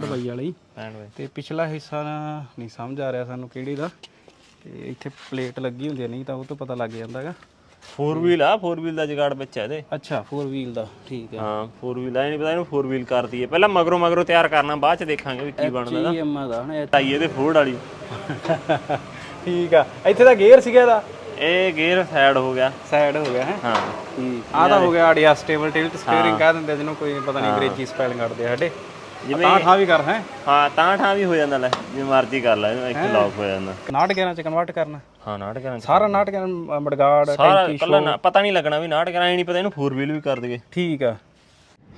ਬਾਈ ਵਾਲੀ 65 ਬਾਈ ਤੇ ਪਿਛਲਾ ਹਿੱਸਾ ਨਾ- ਨਹੀਂ ਸਮਝ ਆ ਰਿਹਾ ਸਾਨੂੰ ਕਿਹੜੀ ਦਾ। ਤੇ ਇੱਥੇ ਪਲੇਟ ਲੱਗੀ ਹੁੰਦੀ ਹੈ ਨਹੀਂ ਤਾਂ ਉਹ ਤੋਂ ਪਤਾ ਲੱਗ ਜਾਂਦਾਗਾ 4 ਵੀਲ ਆ 4 ਵੀਲ ਦਾ ਜਗਾੜ ਵਿੱਚ ਹੈ ਇਹਦੇ। ਅੱਛਾ 4 ਵੀਲ ਦਾ ਠੀਕ ਹੈ ਹਾਂ 4 ਵੀਲ ਆ ਨਹੀਂ ਪਤਾ ਇਹਨੂੰ 4 ਵੀਲ ਕਰਦੀ ਹੈ। ਪਹਿਲਾਂ ਮਗਰੋਂ ਮਗਰੋਂ ਤਿਆਰ ਕਰਨਾ ਬਾਅਦ ਚ ਦੇਖਾਂਗੇ ਵੀ ਕੀ ਬਣਦਾ ਇਹਦਾ। ਜੀਐਮ ਦਾ ਹਨਾ ਟਾਈ ਇਹਦੇ ਫੋਰਡ ਵਾਲੀ। ਠੀਕ ਆ। ਇੱਥੇ ਤਾਂ ਗੇਅਰ ਸੀਗਾ ਇਹਦਾ। ਇਹ ਗੇਅਰ ਸਾਈਡ ਹੋ ਗਿਆ। ਸਾਈਡ ਹੋ ਗਿਆ ਹੈ? ਹਾਂ। ਠੀਕ। ਆ ਤਾਂ ਹੋ ਗਿਆ ਐਡਜਸਟੇਬਲ ਟਿਲਟ ਸਟੀਅਰਿੰਗ ਕਹਿ ਦਿੰਦੇ ਜਿਹਨੂੰ ਕੋਈ ਪਤਾ ਨਹੀਂ ਅੰਗਰੇਜ਼ੀ ਸਪੈਲਿੰਗ ਕੱਢਦੇ ਆ ਸਾਡੇ। ਜਿਵੇਂ ਤਾਂ ਠਾਂ ਵੀ ਕਰ ਹੈ? ਹਾਂ ਤਾਂ ਠਾਂ ਵੀ ਹੋ ਜਾਂਦਾ ਲੈ ਜਿਵੇਂ ਮਰਜ਼ੀ ਕਰ ਲੈ ਇੱਕ ਲੌਕ ਹੋ ਜਾਂਦਾ। 69 ਚ ਕਨਵਰਟ ਕਰਨਾ। ਹਾਂ ਨਾਟ ਕਰਾਂ ਸਾਰਾ 69 ਮੜਗਾੜ ਸਾਰਾ ਕੱਲਾ ਨਾ ਪਤਾ ਨਹੀਂ ਲੱਗਣਾ ਵੀ ਨਾਟ ਕਰਾਂ ਨਹੀਂ ਪਤਾ ਇਹਨੂੰ 4 ਵੀਲ ਵੀ ਕਰ ਦਈਏ। ਠੀਕ ਆ।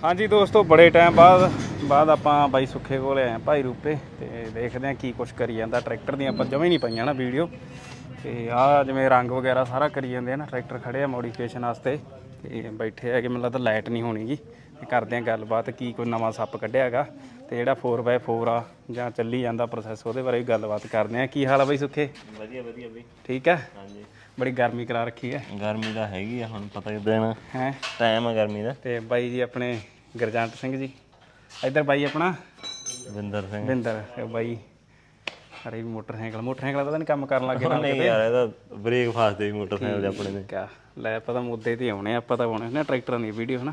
ਹਾਂਜੀ ਦੋਸਤੋ ਬੜੇ ਟਾਈਮ ਬਾਅਦ ਬਾਅਦ ਆਪਾਂ ਬਾਈ ਸੁੱਖੇ ਕੋਲੇ ਆਏ ਆ ਭਾਈ ਰੂਪੇ ਤੇ ਦੇਖਦੇ ਆ ਕੀ ਕੁਛ ਕਰੀ ਜਾਂਦਾ। ਟਰੈਕਟਰ ਦੀਆਂ ਆਪਾਂ ਜਮੇ ਨਹੀਂ ਪਈਆਂ ਨਾ ਵੀਡੀਓ ਤੇ ਆ ਜਿਵੇਂ ਰੰਗ ਵਗੈਰਾ ਸਾਰਾ ਕਰੀ ਜਾਂਦੇ ਆ ਨਾ ਟਰੈਕਟਰ ਖੜੇ ਆ ਮੋਡੀਫਿਕੇਸ਼ਨ ਵਾਸਤੇ। ਤੇ ਬੈਠੇ ਆ ਕਿ ਮੈਨੂੰ ਲੱਗਦਾ ਲਾਈਟ ਨਹੀਂ ਹੋਣੀਗੀ। ਤੇ ਕਰਦੇ ਆ ਗੱਲਬਾਤ ਕੀ ਕੋਈ ਨਵਾਂ ਸੱਪ ਕੱਢਿਆ ਹੈਗਾ ਤੇ ਜਿਹੜਾ 4x4 ਆ ਜਾਂ ਚੱਲੀ ਜਾਂਦਾ ਪ੍ਰੋਸੈਸ ਉਹਦੇ ਬਾਰੇ ਵੀ ਗੱਲਬਾਤ ਕਰਦੇ ਆ ਕੀ ਹਾਲ ਆ ਬਾਈ ਸੁੱਖੇ? ਵਧੀਆ ਵਧੀਆ ਬਈ। ਠੀਕ ਹੈ ਹਾਂਜੀ। ਬੜੀ ਗਰਮੀ ਕਰਾ ਰੱਖੀ ਹੈ। ਗਰਮੀ ਦਾ ਹੈਗੀ ਆ ਹੁਣ ਪਤਾ ਹੀ ਦੇਣਾ ਹੈ? ਟਾਈਮ ਆ ਗਰਮੀ ਦਾ। ਤੇ ਬਾਈ ਜੀ ਆਪਣੇ ਗੁਰਜੰਟ ਸਿੰਘ ਜੀ। ਇੱਧਰ ਬਾਈ ਆਪਣਾ? ਵਿੰਦਰ ਸਿੰਘ। ਵਿੰਦਰ ਤੇ ਬਾਈ ਅਰੇ ਮੋਟਰਸਾਈਕਲ ਮੋਟਰਸਾਈਕਲ ਦਾ ਤਾਂ ਨਹੀਂ ਕੰਮ ਕਰਨ ਲੱਗੇ ਨਹੀਂ ਯਾਰ ਇਹਦਾ ਬ੍ਰੇਕ ਫਾਸਦੇ ਵੀ ਮੋਟਰਸਾਈਕਲ ਦੇ ਆਪਣੇ। ਦੇ ਕਿਆ ਲੈ ਪਤਾ ਮੁੱਦੇ ਤੇ ਆਉਣੇ ਆ, ਆਪਾਂ ਤਾਂ ਆਉਣੇ ਨਾ ਟਰੈਕਟਰਾਂ ਦੀ ਵੀਡੀਓ ਹਨਾ?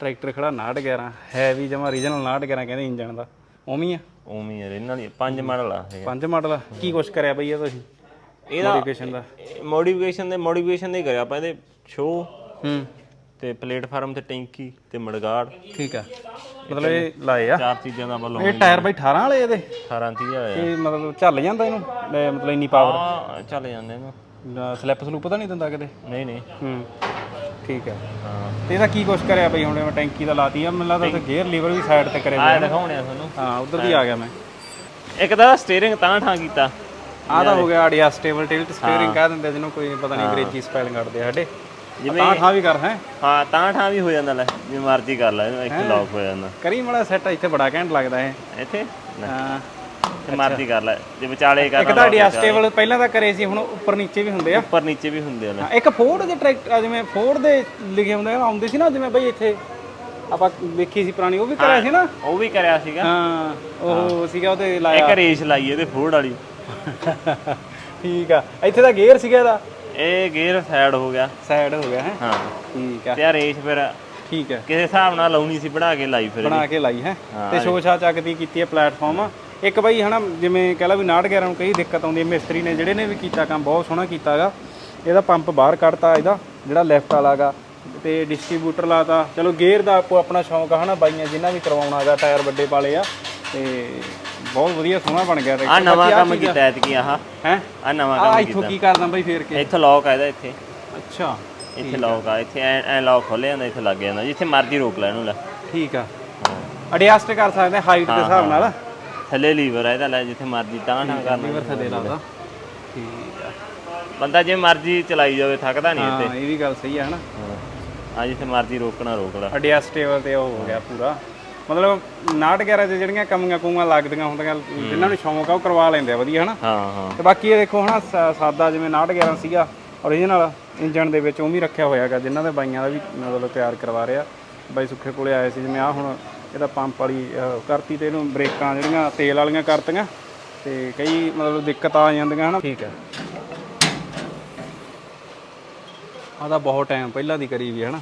ਟਰੈਕਟਰ ਖੜਾ 911 ਹੈ ਵੀ ਜਮਾ ਰੀਜਨਲ 911 ਕਹਿੰਦੇ ਇੰਜਨ ਦਾ। ਉਵੇਂ ਆ? ਉਵੇਂ ਯਾਰ ਇਹਨਾਂ ਦੀ ਪੰਜ ਮਾਡਲ ਆ ਇਹ। ਪੰਜ ਮਾਡਲ ਆ। ਕੀ ਕੁਛ ਕਰਿਆ ਬਈ ਇਹ ਤੁਸੀਂ? ਇਹਦਾ ਮੋਡੀਫਿਕੇਸ਼ਨ ਦਾ। ਮੋਡੀਫਿਕੇਸ਼ਨ ਦੇ ਮੋਡੀਫਿਕੇਸ਼ਨ ਦੇ ਕਰਿਆ ਆਪਾਂ ਇਹਦੇ। ਸ਼ੋ ਹੂੰ। ਤੇ ਪਲੇਟਫਾਰਮ ਤੇ ਟੈਂਕੀ ਤੇ ਮੜਗਾੜ। ਠੀਕ ਆ। ਮਤਲਬ ਇਹ ਲਾਏ ਆ। ਚਾਰ ਚੀਜ਼ਾਂ ਦਾ ਵੱਲੋਂ ਇਹ ਟਾਇਰ ਬਈ 18 ਵਾਲੇ ਇਹਦੇ? 18 30 ਹੋਇਆ ਇਹ ਮਤਲਬ ਚੱਲ ਜਾਂਦਾ ਇਹਨੂੰ ਲੈ ਮਤਲਬ ਇੰਨੀ ਪਾਵਰ ਚੱਲ ਜਾਂਦੇ ਇਹਨੂੰ। ਸਲਿੱਪ ਸਲੂਪ ਤਾਂ ਨਹੀਂ ਦਿੰਦਾ ਕਿਤੇ? ਨਹੀਂ ਨਹੀਂ। ਹੂੰ। ਠੀਕ ਹੈ। ਹਾਂ। ਤੇ ਇਹਦਾ ਕੀ ਕੁਛ ਕਰਿਆ ਬਈ ਹੁਣ? ਮੈਂ ਟੈਂਕੀ ਦਾ ਲਾਤੀ ਆ ਮੈਨੂੰ ਲੱਗਦਾ ਉੱਥੇ ਗੇਅਰ ਲੀਵਰ ਵੀ ਸਾਈਡ ਤੇ ਕਰਿਆ ਆ ਦਿਖਾਉਣੇ ਆ ਤੁਹਾਨੂੰ। ਹਾਂ ਉਧਰ ਦੀ ਆ ਗਿਆ ਮੈਂ। ਇੱਕ ਤਾਂ ਸਟੀਅਰਿੰਗ ਤਾਂ ਠਾਂ ਕੀਤਾ। ਆਹ ਤਾਂ ਹੋ ਗਿਆ ਐਡਜਸਟੇਬਲ ਟਿਲਟ ਸਟੀਅਰਿੰਗ ਕਹਿ ਦਿੰਦੇ ਜਿਹਨੂੰ ਕੋਈ ਪਤਾ ਨਹੀਂ ਅੰਗਰੇਜ਼ੀ ਸਪੈਲਿੰਗ ਕੱਢਦੇ ਆ ਸਾਡੇ। ਜਿਵੇਂ ਤਾਂ ਠਾਂ ਵੀ ਕਰ ਹੈ? ਹਾਂ ਤਾਂ ਠਾਂ ਵੀ ਹੋ ਜਾਂਦਾ ਲੈ ਜਿਵੇਂ ਮਰਜ਼ੀ ਕਰ ਲੈ ਇਹਨੂੰ ਇੱਕ ਲੌਕ ਹੋ ਜਾਂਦਾ। ਕਰੀ ਮੜਾ ਸੈੱਟ ਇੱਥੇ ਬੜਾ ਘੈਂਟ ਲੱਗਦਾ ਇਹ। ਇੱਥੇ? ਹਾਂ। ਤੇ ਮਰਜ਼ੀ ਕਰ ਲੈ। ਜੇ ਵਿਚਾਲੇ ਇੱਕ ਕਰਨਾ ਤਾਂ ਐਡਜਸਟੇਬਲ ਪਹਿਲਾਂ ਤਾਂ ਕਰੇ ਸੀ ਹੁਣ ਉੱਪਰ ਨੀਚੇ ਵੀ ਹੁੰਦੇ ਆ। ਉੱਪਰ ਨੀਚੇ ਵੀ ਹੁੰਦੇ ਆ ਹਾਂ, ਇੱਕ ਫੋਰਡ ਦੇ ਟਰੈਕਟਰ ਜਿਵੇਂ ਫੋਰਡ ਦੇ ਲਿਖੇ ਹੁੰਦੇ ਆ ਆਉਂਦੇ ਸੀ ਨਾ ਜਿਵੇਂ ਬਈ ਇੱਥੇ ਆਪਾਂ ਵੇਖੀ ਸੀ ਪੁਰਾਣੀ ਉਹ ਵੀ ਕਰਿਆ ਸੀ ਨਾ? ਉਹ ਵੀ ਕਰਿਆ ਸੀਗਾ। ਹਾਂ ਉਹ ਸੀਗਾ ਉਹਤੇ ਲਾਇਆ। ਇੱਕ ਰੇਸ ਲਾਈ ਇਹਦੇ ਫੋਰਡ ਵਾਲੀ। ਠੀਕ ਆ। ਇੱਥੇ ਤਾਂ ਗੇਅਰ ਸੀਗਾ ਇਹਦਾ? ਇਹ ਗੇਅਰ ਸਾਈਡ ਹੋ ਗਿਆ। ਸਾਈਡ ਹੋ ਗਿਆ ਹੈ? ਹਾਂ। ਠੀਕ ਆ। ਤੇ ਆ ਰੇਸ ਫਿਰ ਠੀਕ ਹੈ ਕਿਸੇ ਹਿਸਾਬ ਨਾਲ ਲਾਉਣੀ ਸੀ ਬਣਾ ਕੇ ਲਾਈ ਫਿਰ ਬਣਾ ਕੇ ਲਾਈ ਹੈ? ਹਾਂ, ਤੇ ਸ਼ੋਸ਼ਾ ਚੱਕਦੀ ਕੀਤੀ ਹੈ ਪਲੇਟਫਾਰਮ ਇੱਕ ਬਈ ਹਨਾ ਜਿਵੇਂ ਕਹਿ ਲਾ ਵੀ 911 ਨੂੰ ਕਈ ਦਿੱਕਤ ਆਉਂਦੀ ਹੈ। ਮਿਸਤਰੀ ਨੇ ਜਿਹੜੇ ਨੇ ਵੀ ਕੀਤਾ ਕੰਮ ਬਹੁਤ ਸੋਹਣਾ ਕੀਤਾਗਾ ਇਹਦਾ ਪੰਪ ਬਾਹਰ ਕੱਢਤਾ ਇਹਦਾ ਜਿਹੜਾ ਲੈਫਟ ਵਾਲਾਗਾ ਤੇ ਡਿਸਟ੍ਰੀਬਿਊਟਰ ਲਾਤਾ। ਚਲੋ ਗੇਅਰ ਦਾ ਆਪੋ ਆਪਣਾ ਸ਼ੌਂਕ ਆ ਹਨਾ ਬਾਈਆਂ ਜਿਨ੍ਹਾਂ ਵੀ ਕਰਵਾਉਣਾਗਾ ਟਾਇਰ ਵੱਡੇ ਪਾਲੇ ਆ। ਤੇ ਬਹੁਤ ਵਧੀਆ ਸੋਹਣਾ ਬਣ ਗਿਆ ਆ ਨਵਾਂ ਕੰਮ ਕੀਤਾ ਐਤਕੀ ਆਹ। ਹੈ? ਆ ਨਵਾਂ ਆ ਕੰਮ ਇੱਥੋਂ ਕੀ ਕਰਦਾ ਬਈ ਫੇਰ ਕੇ? ਇੱਥੇ ਲੌਕ ਆ ਇਹਦਾ ਇੱਥੇ। ਅੱਛਾ। ਇੱਥੇ ਲੌਕ ਆ। ਇੱਥੇ ਐ ਐ ਲੌਕ ਖੋਲੇ ਜਾਂਦਾ ਇੱਥੇ ਲੱਗ ਜਾਂਦਾ। ਜਿੱਥੇ ਮਰਜ਼ੀ ਰੋਕ ਲੈ ਇਹਨੂੰ ਲੈ। ਠੀਕ ਆ। ਐਡਜਸਟ ਕਰ ਸਕਦੇ ਹਾਈਟ ਦੇ ਹਿਸਾਬ ਨਾਲ। ਥੱਲੇ ਲੀਵਰ ਆ ਇਹਦਾ ਲੈ ਜਿੱਥੇ ਮਰਜ਼ੀ ਤਾਂ ਨਾ ਕਰਨਾ ਲੀਵਰ ਥੱਲੇ ਲਾਦਾ ਠੀਕ ਆ। ਬੰਦਾ ਜੇ ਮਰਜ਼ੀ ਚਲਾਈ ਜਾਵੇ ਥੱਕਦਾ ਨਹੀਂ ਹਾਂ ਇਹ ਵੀ ਗੱਲ ਸਹੀ ਆ ਹਨਾ? ਆ ਜਿੱਥੇ ਮਰਜ਼ੀ ਰੋਕਣਾ ਰੋਕ ਲੈ ਐਡਜਸਟੇਬਲ ਤੇ ਉਹ ਹੋ ਗਿਆ ਪੂਰਾ। ਮਤਲਬ 911 ਚ ਜਿਹੜੀਆਂ ਕਮੀਆਂ ਕੂਆਂ ਲੱਗਦੀਆਂ ਹੁੰਦੀਆਂ ਜਿਨ੍ਹਾਂ ਨੂੰ ਸ਼ੌਂਕ ਆ ਉਹ ਕਰਵਾ ਲੈਂਦੇ ਆ ਵਧੀਆ ਹਨਾ? ਹਾਂ ਹਾਂ। ਤੇ ਬਾਕੀ ਇਹ ਦੇਖੋ ਹਨਾ ਸਾਦਾ ਜਿਵੇਂ 911 ਸੀਗਾ ਓਰੀਜਨਲ ਇੰਜਨ ਦੇ ਵਿੱਚ ਉਹ ਵੀ ਰੱਖਿਆ ਹੋਇਆਗਾ ਜਿਨ੍ਹਾਂ ਦੇ ਬਾਈਆਂ ਦਾ ਵੀ ਮਤਲਬ ਤਿਆਰ ਕਰਵਾ ਰਿਹਾ। ਬਾਈ ਸੁੱਖੇ ਕੋਲੇ ਆਏ ਸੀ ਜਿਵੇਂ ਆ ਹੁਣ ਇਹਦਾ ਪੰਪ ਵਾਲੀ ਕਰਤੀ ਤੇ ਇਹਨੂੰ ਬ੍ਰੇਕਾਂ ਜਿਹੜੀਆਂ ਤੇਲ ਵਾਲੀਆਂ ਕਰਤੀਆਂ। ਤੇ ਕਈ ਮਤਲਬ ਦਿੱਕਤ ਆ ਜਾਂਦੀਆਂ ਹਨਾ? ਠੀਕ ਹੈ। ਆ ਤਾਂ ਬਹੁਤ ਟਾਈਮ ਪਹਿਲਾਂ ਦੀ ਕਰੀ ਵੀ ਹੈ ਹਨਾ?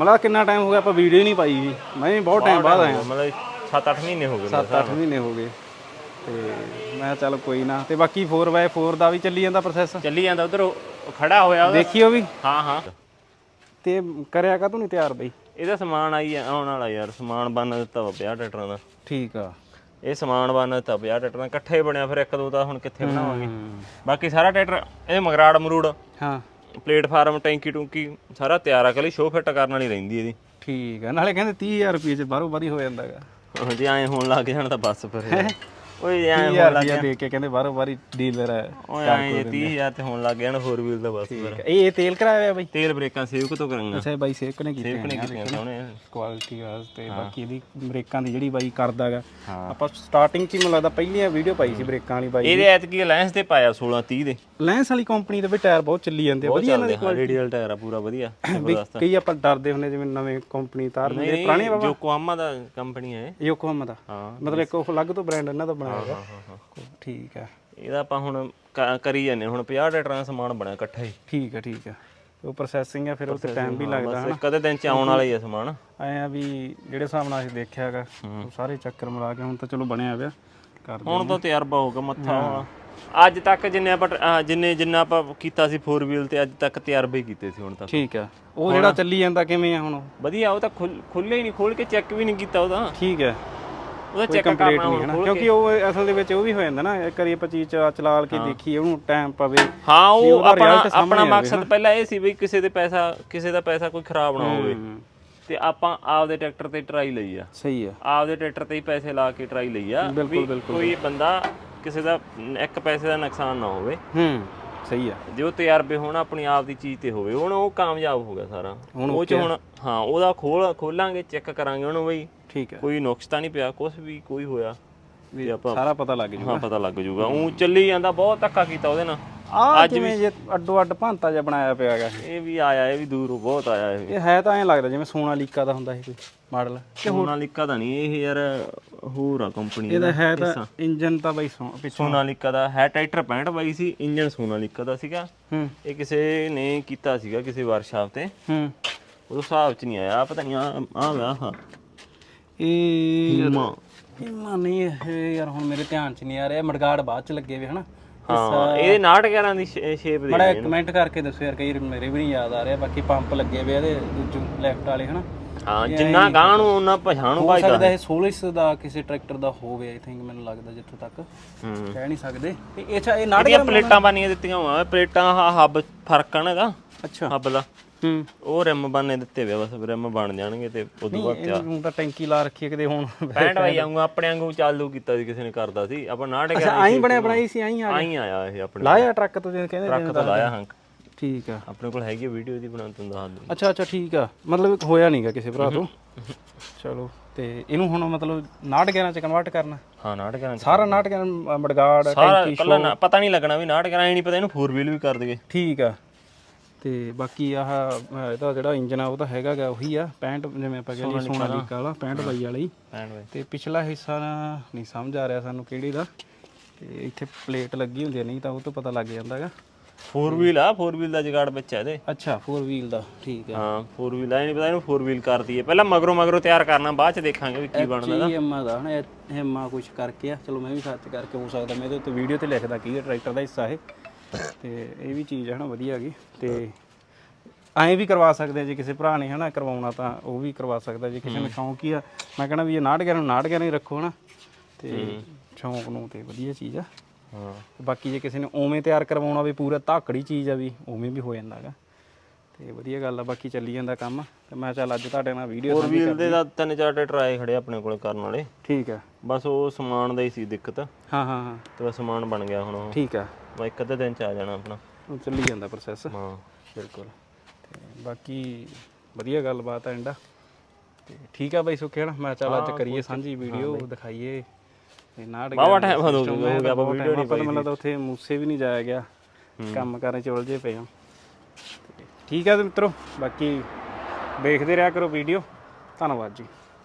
ਮਤਲਬ ਕਿੰਨਾ ਟਾਈਮ ਹੋ ਗਿਆ ਆਪਾਂ ਵੀਡੀਓ ਨਹੀਂ ਪਾਈ ਵੀ। ਮੈਂ ਬਹੁਤ ਟਾਈਮ ਬਾਅਦ ਆਇਆ। ਮਤਲਬ 7-8 ਮਹੀਨੇ ਹੋ ਗਏ ਮੇਰੇ 7-8 ਮਹੀਨੇ ਹੋ ਗਏ। ਤੇ ਮੈਂ ਕਿਹਾ ਚੱਲ ਕੋਈ ਨਾ। ਤੇ ਬਾਕੀ 4x4 ਦਾ ਵੀ ਚੱਲੀ ਜਾਂਦਾ ਪ੍ਰੋਸੈਸ ਚੱਲੀ ਜਾਂਦਾ ਉਧਰ ਖੜਾ ਹੋਇਆ ਦੇਖਿਓ ਵੀ? ਹਾਂ ਹਾਂ। ਤੇ ਕਰਿਆ ਕਾ ਤੂੰ ਨਹੀਂ ਤਿਆਰ ਬਈ? ਇਹਦਾ ਸਮਾਨ ਆਈ ਆਉਣ ਵਾਲਾ ਯਾਰ ਸਮਾਨ ਬੰਨ ਦਿੱਤਾ ਵਾ 50 ਟਰੈਕਟਰਾਂ ਦਾ। ਠੀਕ ਆ। ਇਹ ਸਮਾਨ ਬੰਨ ਦਿੱਤਾ 50 ਟਰੈਕਟਰਾਂ ਇਕੱਠੇ ਬਣਿਆ ਫਿਰ ਇੱਕ ਦੋ ਤਾਂ ਹੁਣ ਕਿੱਥੇ ਬਣਾਵਾਂਗੇ। ਬਾਕੀ ਸਾਰਾ ਟਰੈਕਟਰ ਇਹ ਮਗਰਾੜ ਮਰੂੜ ਹਾਂ। ਪਲੇਟਫਾਰਮ ਟੈਂਕੀ ਟੂੰਕੀ ਸਾਰਾ ਤਿਆਰ ਆ ਕੱਲੀ ਸ਼ੋਅ ਫਿੱਟ ਕਰਨ ਵਾਲੀ ਰਹਿੰਦੀ ਇਹਦੀ। ਠੀਕ ਆ। ਨਾਲੇ ਕਹਿੰਦੇ 30000 ਰੁਪਏ ਚ ਬਾਹਰੋਂ ਬਾਰੀ ਹੋ ਜਾਂਦਾਗਾ। ਜੇ ਐਂ ਹੋਣ ਲੱਗ ਜਾਣ ਤਾਂ ਬਸ ਫਿਰ ਓਏ ਐ 30000 ਰੁਪਇਆ ਦੇ ਕੇ ਕਹਿੰਦੇ ਬਾਹਰੋਂ ਬਾਹਰੀ ਡੀਲਰ ਹੈ ਓਏ ਐ 30000 ਤੇ ਹੋਣ ਲੱਗ ਗਿਆ ਨਾ 4 ਵੀਲ ਦਾ ਬਸ ਫਿਰ। ਇਹ ਇਹ ਤੇਲ ਕਰਾਇਆ ਹੋਇਆ ਬਾਈ? ਤੇਲ ਬ੍ਰੇਕਾਂ ਸੇਵ ਤੋਂ ਕਰਾਂਗਾ। ਅੱਛਾ ਇਹ ਬਾਈ ਸੇਵ ਕਨੇ ਕੀਤੇ ਕਿਹਨੇ ਕੀਤੀਆਂ ਸੋਹਣੇ ਕੁਆਲਿਟੀ ਵਾਸਤੇ ਬਾਕੀ ਇਹਦੀ ਬ੍ਰੇਕਾਂ ਦੀ ਜਿਹੜੀ ਬਾਈ ਕਰਦਾਗਾ। ਆਪਾਂ ਸਟਾਰਟਿੰਗ 'ਚ ਹੀ ਮੈਨੂੰ ਲੱਗਦਾ ਪਹਿਲੀਆਂ ਵੀਡੀਓ ਪਾਈ ਸੀ ਬ੍ਰੇਕਾਂ ਵਾਲੀ ਬਾਈ ਇਹਦੇ ਐਤਕੀ ਅਲਾਈਅੰਸ ਤੇ ਪਾਇਆ 16 30 ਦੇ। ਲੈਂਸ ਵਾਲੀ ਕੰਪਨੀ ਦੇ ਵੀ ਟਾਇਰ ਬਹੁਤ ਚੱਲੀ ਜਾਂਦੇ ਆ ਬਹੁਤ ਵਧੀਆ ਇਹਨਾਂ ਚੱਲਦੇ ਹਾਂ ਰੇਡੀਅਲ ਟਾਇਰ ਆ ਪੂਰਾ ਵਧੀਆ ਵੀ ਕਈ ਆਪਾਂ ਡਰਦੇ ਹੁੰਦੇ ਜਿਵੇਂ ਨਵੇਂ ਕੰਪਨੀ ਤਾਰ ਦਿੰਦੇ ਪੁਰਾਣੇ ਜੋ ਕੋਆਮਾ ਦਾ ਕੰਪਨੀ ਹੈ ਇਹ। ਯੋਕੋਹਾਮਾ ਦਾ। ਹਾਂ। ਮਤਲਬ ਇੱਕ ਉਹ ਅਲੱਗ ਤੋਂ ਬ੍ਰਾਂਡ ਇਹਨਾਂ ਦਾ ਬਣਾਇਆ। ਹੈਗਾ ਠੀਕ ਹੈ ਇਹਦਾ ਆਪਾਂ ਹੁਣ ਕ- ਕਰੀ ਜਾਂਦੇ ਹੁਣ 50 ਟਰੈਕਟਰਾਂ ਦਾ ਸਮਾਨ ਬਣਿਆ ਇਕੱਠਾ ਹੀ। ਠੀਕ ਹੈ ਠੀਕ ਹੈ ਉਹ ਪ੍ਰੋਸੈਸਿੰਗ ਹੈ ਫਿਰ ਉਹ ਤੇ ਟਾਈਮ ਵੀ ਲੱਗਦਾ ਬਸ ਕਦੇ ਦਿਨ ਚ ਆਉਣ ਵਾਲਾ ਹੀ ਆ ਸਮਾਨ। ਐ ਆ ਵੀ ਜਿਹੜੇ ਹਿਸਾਬ ਨਾਲ ਅਸੀਂ ਦੇਖਿਆ ਹੈਗਾ ਉਹ ਸਾਰੇ ਚੱਕਰ ਮਿਲਾ ਕੇ ਹੁਣ ਤਾਂ ਚਲੋ ਬਣਿਆ ਪਿਆ ਕਰਦੇ ਹੁਣ ਤਾਂ ਤਜਰਬਾ ਹੋਊਗਾ ਮੱਥਾ ਹੋਣਾ। ਅੱਜ ਤੱਕ ਜਿੰਨੇ ਆਪਾਂ ਟ- ਜਿੰਨੇ ਜਿੰਨਾ ਆਪਾਂ ਕੀਤਾ ਸੀ 4 ਵੀਲ ਤੇ ਅੱਜ ਤੱਕ ਤਜਰਬੇ ਹੀ ਕੀਤੇ ਸੀ ਹੁਣ ਤੱਕ ਠੀਕ ਹੈ ਉਹ ਜਿਹੜਾ ਚੱਲੀ ਜਾਂਦਾ ਕਿਵੇਂ ਆ ਹੁਣ ਵਧੀਆ ਉਹ ਤਾਂ ਖੁੱਲੇ ਹੀ ਨਹੀਂ ਖੋਲ ਕੇ ਚੈੱਕ ਵੀ ਨਹੀਂ ਕੀਤਾ ਉਹਦਾ ਠੀਕ ਹੈ ਉਹਦਾ ਚੈੱਕ ਕੰਪਲੀਟ ਨਹੀਂ ਹੈ ਨਾ ਕਿਉਂਕਿ ਉਹ ਅਸਲ ਦੇ ਵਿੱਚ ਉਹ ਵੀ ਹੋ ਜਾਂਦਾ ਨਾ ਇੱਕ ਵਾਰੀ ਆਪਾਂ ਚੀਜ਼ ਚਲਾਲ ਕੇ ਦੇਖੀਏ ਉਹਨੂੰ ਟਾਈਮ ਪਵੇ ਹਾਂ ਉਹ ਆਪਣਾ ਆਪਣਾ ਮਕਸਦ ਪਹਿਲਾਂ ਇਹ ਸੀ ਵੀ ਕਿਸੇ ਦੇ ਪੈਸਾ ਕਿਸੇ ਦਾ ਪੈਸਾ ਕੋਈ ਖਰਾਬ ਨਾ ਹੋਵੇ। ਤੇ ਆਪਾਂ ਆਪਦੇ ਟਰੈਕਟਰ ਤੇ ਟਰਾਈ ਲਈ ਆ। ਸਹੀ ਹੈ ਆਪਦੇ ਟਰੈਕਟਰ ਤੇ ਹੀ ਪੈਸੇ ਲਾ ਕੇ ਟਰਾਈ ਲਈ ਆ ਬਿਲਕੁਲ। ਕੋਈ ਬੰਦਾ ਕਿਸੇ ਦਾ ਇੱਕ ਪੈਸੇ ਦਾ ਨੁਕਸਾਨ ਨਾ ਹੋਵੇ। ਹੂੰ ਸਹੀ ਹੈ ਜੋ ਤਜਰਬੇ ਹੋਣ ਆਪਣੀ ਆਪ ਦੀ ਚੀਜ਼ ਤੇ ਹੋਵੇ ਹੁਣ ਉਹ ਕਾਮਯਾਬ ਹੋ ਗਿਆ ਸਾਰਾ। ਉਹ ਚ ਹੁਣ ਹਾਂ ਉਹਦਾ ਖੋਲ ਖੋਲਾਂਗੇ ਚੈੱਕ ਕਰਾਂਗੇ ਉਹਨੂੰ ਬਈ। ਠੀਕ ਹੈ। ਕੋਈ ਨੁਕਸ ਤਾਂ ਨਹੀਂ ਪਿਆ ਕੁਝ ਵੀ ਕੋਈ ਹੋਇਆ ਵੀ ਆਪਾਂ ਸਾਰਾ ਪਤਾ ਲੱਗ ਜੂ ਹਾਂ ਪਤਾ ਲੱਗ ਜਾਊਗਾ ਉਹ ਚੱਲੀ ਜਾਂਦਾ ਬਹੁਤ ਧੱਕਾ ਕੀਤਾ ਉਹਦੇ ਨਾਲ। ਆ ਜਿਵੇਂ ਜੇ ਅੱਡੋ ਅੱਡ ਭਾਂਤਾ ਜਿਹਾ ਬਣਾਇਆ ਪਿਆ ਹੈਗਾ ਇਹ। ਵੀ ਆਇਆ ਇਹ ਵੀ ਦੂਰੋਂ ਬਹੁਤ ਆਇਆ ਇਹ। ਇਹ ਹੈ ਤਾਂ ਐਂ ਲੱਗਦਾ ਜਿਵੇਂ ਸੋਨਾਲੀਕਾ ਦਾ ਹੁੰਦਾ ਇਹ ਕੋਈ ਮਾਡਲ। ਸੋਨਾਲੀਕਾ ਦਾ ਨਹੀਂ ਇਹ ਯਾਰ ਹੋਰ ਆ ਕੰਪਨੀ ਇਹਦਾ ਹੈ ਤਾਂ ਇੰਜਨ ਤਾਂ ਬਾਈ ਸੋ ਪਿੱਛੋਂ। ਸੋਨਾਲੀਕਾ ਦਾ ਹੈ ਟਰੈਕਟਰ 65 ਬਾਈ ਸੀ ਇੰਜਨ ਸੋਨਾਲੀਕਾ ਦਾ ਸੀਗਾ। ਹੂੰ। ਇਹ ਕਿਸੇ ਨੇ ਕੀਤਾ ਸੀਗਾ ਕਿਸੇ ਵਰਕਸ਼ਾਪ ਤੇ। ਹੂੰ। ਉਹ ਹਿਸਾਬ ਚ ਨਹੀਂ ਆਇਆ ਪਤਾ ਨਹੀਂ ਆ ਆ ਹਾਂ ਇਹ ਮਾਂ ਇਹ ਨਹੀਂ ਇਹ ਯਾਰ ਹੁਣ ਮੇਰੇ ਧਿਆਨ ਚ ਨਹੀਂ ਆ ਰਿਹਾ ਮੜਗਾੜ ਬਾਅਦ ਚ ਲੱਗੇ ਵੇ ਹਨਾ। ਹਾਂ ਇਹ 911 ਦੀ ਸ਼ੇਪ ਦੇ ਬੜਾ ਕਮੈਂਟ ਕਰਕੇ ਦੱਸੋ ਯਾਰ ਕਈ ਵਾਰ ਮੇਰੇ ਵੀ ਨਹੀਂ ਯਾਦ ਆ ਰਿਹਾ ਬਾਕੀ ਪੰਪ ਲੱਗੇ ਵੇ ਇਹਦੇ ਦੂਜੇ ਲੈਫਟ ਵਾਲੇ ਹਨਾ। ਹਾਂ ਜਿੰਨਾ ਗਾਂ ਨੂੰ ਉਹਨਾਂ ਪਛਾਣ ਹੋ ਭਾਈਦਾ ਸਕਦਾ ਇਹ ਸੋਲਿਸ ਦਾ ਕਿਸੇ ਟਰੈਕਟਰ ਦਾ ਹੋਵੇ ਆਈ ਥਿੰਕ ਮੈਨੂੰ ਲੱਗਦਾ ਜਿੱਥੋਂ ਤੱਕ। ਹੂੰ। ਕਹਿ ਨਹੀਂ ਸਕਦੇ। ਤੇ ਇਹ ਅੱਛਾ ਇਹ ਨਾਟਕ ਇਹਦੀਆਂ ਪਲੇਟਾਂ ਬਾਨੀਆਂ ਦਿੱਤੀਆਂ ਹੋਆ ਪਲੇਟਾਂ ਹੱਬ ਫ਼ਰਕ ਇਹਦਾ ਅੱਛਾ। ਹੱਬ ਦਾ। ਹੂੰ ਉਹ ਰਿਮ ਬਾਨੇ ਦਿੱਤੇ ਵੇ ਬਸ ਰਿਮ ਬਣ ਜਾਣਗੇ ਤੇ ਉਦੋਂ ਬਾਅਦ ਤਿਆਰ ਇਹਨੂੰ ਤਾਂ ਟੈਂਕੀ ਲਾ ਰੱਖੀ ਹੈ ਕਿਤੇ ਹੁਣ। 65 ਬਾਈ ਆਉਂਗਾ ਆਪਣੇ ਵਾਂਗੂ ਚਾਲੂ ਕੀਤਾ ਸੀ ਕਿਸੇ ਨੇ ਕਰਦਾ ਸੀ। ਆਪਾਂ 911 ਅੱਛਾ ਆਈ ਬਣਿਆ ਬਣਾਈ ਸੀ ਆਈ ਆ ਆਈ ਆਇਆ ਇਹ ਆਪਣੇ ਲਾਇਆ ਟਰੱਕ ਤੋਂ ਜਿਵੇਂ ਕਹਿੰਦੇ ਟਰੱਕ ਤੋਂ ਲਾਇਆ ਹੰਕ। ਠੀਕ ਆ। ਆਪਣੇ ਕੋਲ ਹੈਗੀ ਵੀਡੀਓ ਦੀ ਬਣਾ ਤੁੰਦਾ ਦੱਸ ਅੱਛਾ ਅੱਛਾ ਠੀਕ ਆ। ਮਤਲਬ ਹੋਇਆ ਨਹੀਂਗਾ ਕਿਸੇ ਭਰਾ ਤੋਂ। ਚਲੋ ਤੇ ਇਹਨੂੰ ਹੁਣ ਮਤਲਬ 911 ਚ ਕਨਵਰਟ ਕਰਨਾ। ਹਾਂ 911 ਸਾਰਾ 911 ਮੜਗਾੜ ਸਾਰਾ ਕੱਲਾ ਨਾ ਪਤਾ ਨਹੀਂ ਲੱਗਣਾ ਵੀ 911 ਹੀ ਨਹੀਂ ਪਤਾ ਇਹਨੂੰ 4 ਵੀਲ ਵੀ ਕਰ ਦਈਏ। ਠੀਕ ਆ। ਤੇ ਬਾਕੀ ਆਹ ਅਹ, ਇਹਦਾ ਜਿਹੜਾ ਇੰਜਨ ਆ ਉਹ ਤਾਂ ਹੈਗਾ ਗਾ ਉਹੀ ਆ 65 ਜਿਵੇਂ ਆਪਾਂ ਕਹਿੰਦੇ ਸੋਨਾਲੀਕਾ ਵਾਲਾ 65 ਬਾਈ ਵਾਲਾ ਹੀ। 65 ਬਾਈ। ਤੇ ਪਿਛਲਾ ਹਿੱਸਾ ਨਹੀਂ ਸਮਝ ਆ ਰਿਹਾ ਸਾਨੂੰ ਕਿਹੜੀ ਦਾ। ਤੇ ਇੱਥੇ ਪਲੇਟ ਲੱਗੀ ਹੁੰਦੀ ਆ ਨਹੀਂ ਤਾਂ ਉਹ ਤੋਂ ਪਤਾ ਲੱਗ ਜਾਂਦਾਗਾ 4 ਵੀਲ ਆ 4 ਵੀਲ ਦਾ ਜਗਾੜ ਵਿੱਚ ਹੈ ਇਹਦੇ। ਅੱਛਾ 4 ਵੀਲ ਦਾ ਠੀਕ ਆ। ਹਾਂ 4 ਵੀਲ ਆ ਇਹ ਨਹੀਂ ਪਤਾ ਇਹਨੂੰ 4 ਵੀਲ ਕਰ ਦਈਏ ਪਹਿਲਾਂ ਮਗਰੋਂ ਮਗਰੋਂ ਤਿਆਰ ਕਰਨਾ ਬਾਅਦ ਚ ਦੇਖਾਂਗੇ ਵੀ ਕੀ ਬਣਦਾ ਜੀ ਐਮਾ ਦਾ ਹਨਾ ਐਮਾ ਕੁਝ ਕਰਕੇ ਆ। ਚਲੋ ਮੈਂ ਵੀ ਸਰਚ ਕਰਕੇ ਹੋ ਸਕਦਾ ਮੈਂ ਇਹਦੇ ਉੱਤੇ ਵੀਡੀਓ ਤੇ ਲਿਖਦਾ ਕੀ ਹੈ ਟਰੈਕਟਰ ਦਾ ਹਿੱਸਾ ਇਹ। ਤੇ ਇਹ ਵੀ ਚੀਜ਼ ਹੈ ਨਾ ਵਧੀਆ ਹੈਗੀ ਤੇ ਐਂ ਵੀ ਕਰਵਾ ਸਕਦੇ ਆ ਜੇ ਕਿਸੇ ਭਰਾ ਨੇ ਹਨਾ ਕਰਵਾਉਣਾ ਤਾਂ ਉਹ ਵੀ ਕਰਵਾ ਸਕਦਾ ਜੇ ਕਿਸੇ ਨੂੰ ਸ਼ੌਂਕ ਹੀ ਆ। ਮੈਂ ਕਹਿੰਦਾ ਵੀ ਇਹ 911 ਨੂੰ 911 ਹੀ ਰੱਖੋ ਹਨਾ ਤੇ ਸ਼ੌਂਕ ਨੂੰ ਤੇ ਵਧੀਆ ਚੀਜ਼ ਆ। ਹਾਂ। ਬਾਕੀ ਜੇ ਕਿਸੇ ਨੇ ਉਵੇਂ ਤਿਆਰ ਕਰਵਾਉਣਾ ਵੀ ਪੂਰਾ ਧਾਕੜੀ ਚੀਜ਼ ਆ ਵੀ ਉਵੇਂ ਵੀ ਹੋ ਜਾਂਦਾ ਹੈਗਾ। ਤੇ ਵਧੀਆ ਗੱਲ ਆ ਬਾਕੀ ਚੱਲੀ ਜਾਂਦਾ ਕੰਮ। ਤੇ ਮੈਂ ਚੱਲ ਅੱਜ ਤੁਹਾਡੇ ਨਾਲ ਵੀਡੀਓ 4 ਵੀਲ ਦੇ ਦਾ ਤਿੰਨ ਚਾਰ ਟਰੈਕਟਰ ਆਏ ਖੜੇ ਆਪਣੇ ਕੋਲ ਕਰਨ ਵਾਲੇ। ਠੀਕ ਆ। ਬਸ ਉਹ ਸਮਾਨ ਦਾ ਹੀ ਸੀ ਦਿੱਕਤ। ਹਾਂ ਹਾਂ ਹਾਂ। ਤੇ ਬਸ ਸਮਾਨ ਬਣ ਗਿਆ ਹੁਣ ਉਹ। ਠੀਕ ਆ। ਬਸ ਇੱਕ ਅੱਧੇ ਦਿਨ ਚ ਆ ਜਾਣਾ ਆਪਣਾ। ਉਹ ਚੱਲੀ ਜਾਂਦਾ ਪ੍ਰੋਸੈਸ ਹਾਂ ਬਿਲਕੁਲ। ਤੇ ਬਾਕੀ ਵਧੀਆ ਗੱਲਬਾਤ ਆ ਤੇ ਠੀਕ ਆ ਬਾਈ ਸੁੱਖੇ ਹਣਾ ਮੈਂ ਚੱਲ ਅੱਜ ਕਰੀਏ ਸਾਂਝੀ ਵੀਡੀਓ ਦਿਖਾਈਏ। ਤੇ ਨਾਟਕ ਬਾਵਾ ਟਾਈਮ ਹੋ ਗਿਆ ਆਪਾਂ ਵੀਡੀਓ ਨਹੀਂ ਪਾਈ ਤਾਂ ਉੱਥੇ ਮੂਸੇ ਵੀ ਨਹੀਂ ਜਾਇਆ ਗਿਆ। ਕੰਮ ਕਰਨ ਚ ਉਲਝੇ ਪਏ ਹਾਂ। ਠੀਕ ਆ ਤੇ ਮਿੱਤਰੋ ਬਾਕੀ ਵੇਖਦੇ ਰਿਹਾ ਕਰੋ ਵੀਡੀਓ ਧੰਨਵਾਦ ਜੀ।